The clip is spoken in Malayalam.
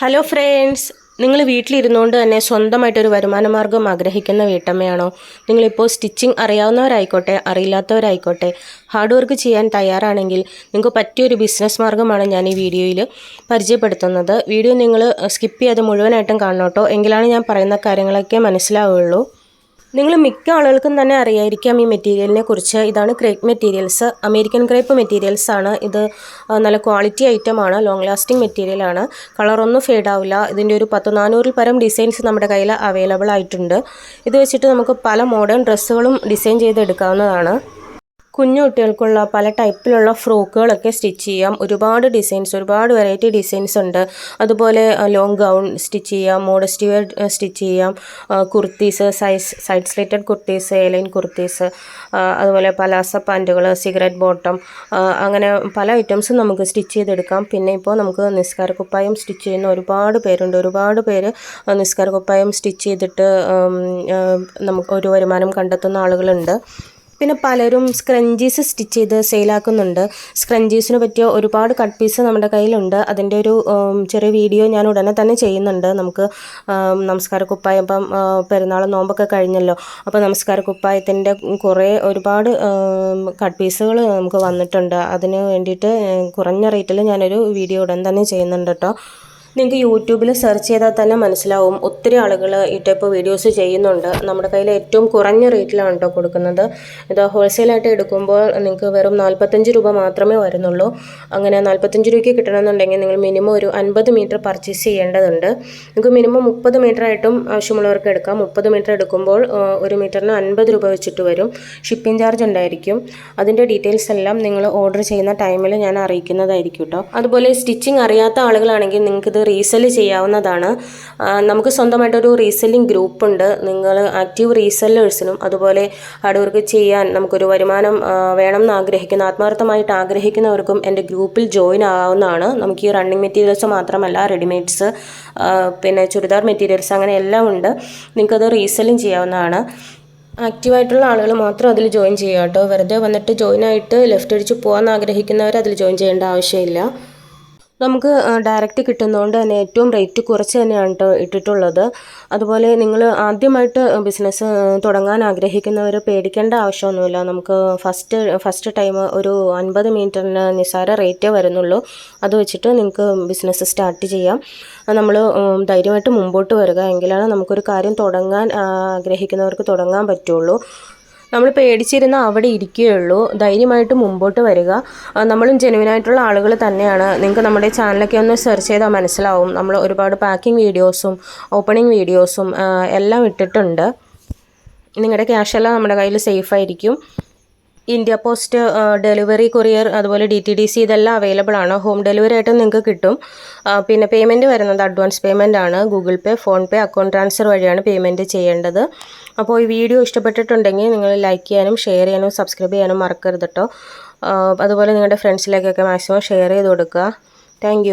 ഹലോ ഫ്രണ്ട്സ് നിങ്ങൾ വീട്ടിലിരുന്നുകൊണ്ട് തന്നെ സ്വന്തമായിട്ടൊരു വരുമാന മാർഗം ആഗ്രഹിക്കുന്ന വീട്ടമ്മയാണോ? നിങ്ങളിപ്പോൾ സ്റ്റിച്ചിങ് അറിയാവുന്നവരായിക്കോട്ടെ അറിയില്ലാത്തവരായിക്കോട്ടെ ഹാർഡ് വർക്ക് ചെയ്യാൻ തയ്യാറാണെങ്കിൽ നിങ്ങൾക്ക് പറ്റിയൊരു ബിസിനസ് മാർഗമാണ് ഞാൻ ഈ വീഡിയോയിൽ പരിചയപ്പെടുത്തുന്നത്. വീഡിയോ നിങ്ങൾ സ്കിപ്പ് ചെയ്യാതെ മുഴുവനായിട്ടും കാണണം എങ്കിലാണ് ഞാൻ പറയുന്ന കാര്യങ്ങളൊക്കെ മനസ്സിലാവുകയുള്ളൂ നിങ്ങൾ മിക്ക ആളുകൾക്കും തന്നെ അറിയായിരിക്കാം ഈ മെറ്റീരിയലിനെ കുറിച്ച്. ഇതാണ് crepe materials. American crepe materials ആണ്. ഇത് നല്ല ക്വാളിറ്റി ഐറ്റം ആണ്. ലോങ് ലാസ്റ്റിംഗ് മെറ്റീരിയൽ ആണ്. കളറൊന്നും ഫേഡ് ആവില്ല. ഇതിന്റെ ഒരു പത്ത് നാനൂറിൽ പരം ഡിസൈൻസ് നമ്മുടെ കയ്യിൽ അവൈലബിൾ ആയിട്ടുണ്ട്. ഇത് വെച്ചിട്ട് നമുക്ക് പല മോഡേൺ ഡ്രസ്സുകളും ഡിസൈൻ ചെയ്തെടുക്കാവുന്നതാണ്. കുഞ്ഞു കുട്ടികൾക്കുള്ള പല ടൈപ്പിലുള്ള ഫ്രോക്കുകളൊക്കെ സ്റ്റിച്ച് ചെയ്യാം. ഒരുപാട് ഡിസൈൻസ് ഒരുപാട് വെറൈറ്റി ഡിസൈൻസ് ഉണ്ട്. അതുപോലെ ലോങ് ഗൗൺ സ്റ്റിച്ച് ചെയ്യാം മോഡസ്റ്റി വെയർ സ്റ്റിച്ച് ചെയ്യാം. Kurtis size side slated kurtis A line kurtis അതുപോലെ പലാസ പാന്റുകൾ സിഗരറ്റ് ബോട്ടം അങ്ങനെ പല ഐറ്റംസും നമുക്ക് സ്റ്റിച്ച് ചെയ്തെടുക്കാം. പിന്നെ ഇപ്പോൾ നമുക്ക് നിസ്കാര കുപ്പായം സ്റ്റിച്ച് ചെയ്യുന്ന ഒരുപാട് പേരുണ്ട്. ഒരുപാട് പേര് നിസ്കാര കുപ്പായം സ്റ്റിച്ച് ചെയ്തിട്ട് നമുക്ക് ഒരു വരുമാനം കണ്ടെത്തുന്ന ആളുകളുണ്ട്. പിന്നെ പലരും സ്ക്രഞ്ചീസ് സ്റ്റിച്ച് ചെയ്ത് സെയിലാക്കുന്നുണ്ട് സ്ക്രഞ്ചീസിന് പറ്റിയ ഒരുപാട് കട്ട് പീസ് നമ്മുടെ കയ്യിലുണ്ട്. അതിന്റെ ഒരു ചെറിയ വീഡിയോ ഞാൻ ഉടനെ തന്നെ ചെയ്യുന്നുണ്ട്. നമുക്ക് നമസ്കാര കുപ്പായം ഇപ്പം പെരുന്നാൾ നോമ്പൊക്കെ കഴിഞ്ഞല്ലോ. അപ്പോൾ നമസ്കാര കുപ്പായത്തിന്റെ കുറേ ഒരുപാട് കട്ട് പീസുകൾ നമുക്ക് വന്നിട്ടുണ്ട്. അതിന് വേണ്ടിയിട്ട് കുറഞ്ഞ റേറ്റിൽ ഞാനൊരു വീഡിയോ ഉടൻ തന്നെ ചെയ്യുന്നുണ്ട് കേട്ടോ നിങ്ങൾക്ക് യൂട്യൂബിൽ സെർച്ച് ചെയ്താൽ തന്നെ മനസ്സിലാവും. ഒത്തിരി ആളുകൾ ഈ ടൈപ്പ് വീഡിയോസ് ചെയ്യുന്നുണ്ട്. നമ്മുടെ കയ്യിൽ ഏറ്റവും കുറഞ്ഞ റേറ്റിലാണ് കേട്ടോ കൊടുക്കുന്നത്. ഇത് ഹോൾസെയിലായിട്ട് എടുക്കുമ്പോൾ നിങ്ങൾക്ക് വെറും നാൽപ്പത്തഞ്ച് രൂപ മാത്രമേ വരുന്നുള്ളൂ. അങ്ങനെ നാൽപ്പത്തഞ്ച് രൂപയ്ക്ക് കിട്ടണമെന്നുണ്ടെങ്കിൽ നിങ്ങൾ മിനിമം ഒരു അൻപത് മീറ്റർ പർച്ചേസ് ചെയ്യേണ്ടതുണ്ട്. നിങ്ങൾക്ക് മിനിമം മുപ്പത് മീറ്റർ ആയിട്ടും ആവശ്യമുള്ളവർക്ക് എടുക്കാം. മുപ്പത് മീറ്റർ എടുക്കുമ്പോൾ ഒരു മീറ്ററിന് അൻപത് രൂപ വെച്ചിട്ട് വരും. ഷിപ്പിംഗ് ചാർജ് ഉണ്ടായിരിക്കും. അതിന്റെ ഡീറ്റെയിൽസ് എല്ലാം നിങ്ങൾ ഓർഡർ ചെയ്യുന്ന ടൈമിൽ ഞാൻ അറിയിക്കുന്നതായിരിക്കും കേട്ടോ അതുപോലെ സ്റ്റിച്ചിങ് അറിയാത്ത ആളുകളാണെങ്കിൽ നിങ്ങൾക്ക് റീസെൽ ചെയ്യാവുന്നതാണ്. നമുക്ക് സ്വന്തമായിട്ടൊരു റീസെല്ലിംഗ് ഗ്രൂപ്പ് ഉണ്ട്. നിങ്ങൾ ആക്റ്റീവ് റീസെല്ലേഴ്സിനും അതുപോലെ ഹാർഡ് വർക്ക് ചെയ്യാൻ നമുക്കൊരു വരുമാനം വേണം എന്ന് ആഗ്രഹിക്കുന്ന ആത്മാർത്ഥമായിട്ട് ആഗ്രഹിക്കുന്നവർക്കും എന്റെ ഗ്രൂപ്പിൽ ജോയിൻ ആവുന്നതാണ്. നമുക്ക് ഈ റണ്ണിങ് മെറ്റീരിയൽസ് മാത്രമല്ല റെഡിമെയ്ഡ്സ് പിന്നെ ചുരിദാർ മെറ്റീരിയൽസ് അങ്ങനെ എല്ലാം ഉണ്ട്. നിങ്ങൾക്കത് റീസെല്ലിംഗ് ചെയ്യാവുന്നതാണ്. ആക്റ്റീവായിട്ടുള്ള ആളുകൾ മാത്രം അതിൽ ജോയിൻ ചെയ്യുക കേട്ടോ. വെറുതെ വന്നിട്ട് ജോയിൻ ആയിട്ട് ലെഫ്റ്റ് അടിച്ച് പോകാൻ ആഗ്രഹിക്കുന്നവർ അതിൽ ജോയിൻ ചെയ്യേണ്ട ആവശ്യമില്ല. നമുക്ക് ഡയറക്റ്റ് കിട്ടുന്നതുകൊണ്ട് തന്നെ ഏറ്റവും റേറ്റ് കുറച്ച് തന്നെയാണ് കേട്ടോ ഇട്ടിട്ടുള്ളത്. അതുപോലെ നിങ്ങൾ ആദ്യമായിട്ട് ബിസിനസ് തുടങ്ങാൻ ആഗ്രഹിക്കുന്നവർ പേടിക്കേണ്ട ആവശ്യമൊന്നുമില്ല. നമുക്ക് ഫസ്റ്റ് ഫസ്റ്റ് ടൈം ഒരു അൻപത് മീറ്ററിന് നിസാര റേറ്റേ വരുന്നുള്ളൂ. അത് വെച്ചിട്ട് നിങ്ങൾക്ക് ബിസിനസ് സ്റ്റാർട്ട് ചെയ്യാം. നമ്മൾ ധൈര്യമായിട്ട് മുമ്പോട്ട് വരിക. എങ്കിലാണ് നമുക്കൊരു കാര്യം തുടങ്ങാൻ ആഗ്രഹിക്കുന്നവർക്ക് തുടങ്ങാൻ പറ്റുള്ളൂ. നമ്മൾ പേടിച്ചിരുന്ന അവിടെ ഇരിക്കുകയുള്ളൂ. ധൈര്യമായിട്ട് മുമ്പോട്ട് വരിക. നമ്മളും ജെനുവിനായിട്ടുള്ള ആളുകൾ തന്നെയാണ്. നിങ്ങൾക്ക് നമ്മുടെ ചാനലൊക്കെ ഒന്ന് സെർച്ച് ചെയ്താൽ മനസ്സിലാവും. നമ്മൾ ഒരുപാട് പാക്കിംഗ് വീഡിയോസും ഓപ്പണിംഗ് വീഡിയോസും എല്ലാം ഇട്ടിട്ടുണ്ട്. നിങ്ങളുടെ ക്യാഷെല്ലാം നമ്മുടെ കയ്യിൽ സേഫ് ആയിരിക്കും. ഇന്ത്യ പോസ്റ്റ് ഡെലിവറി കൊറിയർ അതുപോലെ ഡി ടി ഡി സി ഇതെല്ലാം അവൈലബിൾ ആണ്. ഹോം ഡെലിവറി ആയിട്ട് നിങ്ങൾക്ക് കിട്ടും. പിന്നെ പേയ്മെന്റ് വരുന്നത് അഡ്വാൻസ് പേയ്മെന്റ് ആണ്. Google Pay PhonePe account transfer വഴിയാണ് പേയ്മെന്റ് ചെയ്യേണ്ടത്. അപ്പോൾ ഈ വീഡിയോ ഇഷ്ടപ്പെട്ടിട്ടുണ്ടെങ്കിൽ നിങ്ങൾ ലൈക്ക് ചെയ്യാനും ഷെയർ ചെയ്യാനും സബ്സ്ക്രൈബ് ചെയ്യാനും മറക്കരുത് കേട്ടോ അതുപോലെ നിങ്ങളുടെ ഫ്രണ്ട്സിലേക്കൊക്കെ മാക്സിമം ഷെയർ ചെയ്ത് കൊടുക്കുക. താങ്ക്